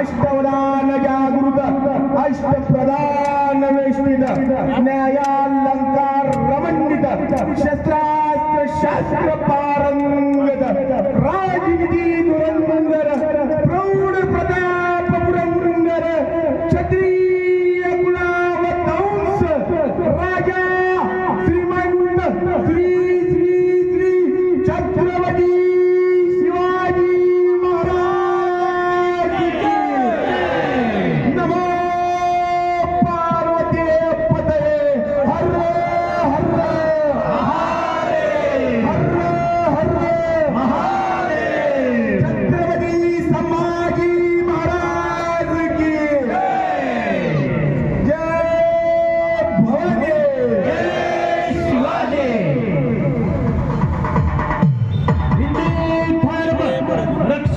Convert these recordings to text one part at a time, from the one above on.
अष्टवदान जागृत अष्टप्रधान वेष्टित न्यायालंकार रमणित शस्त्रास्त्र शास्त्र पार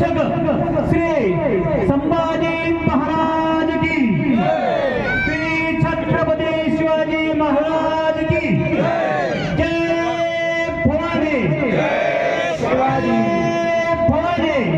रक्षक श्री संभाजी महाराज की। श्री छत्रपती शिवाजी महाराज की। जय भवानी शिवाजी भवानी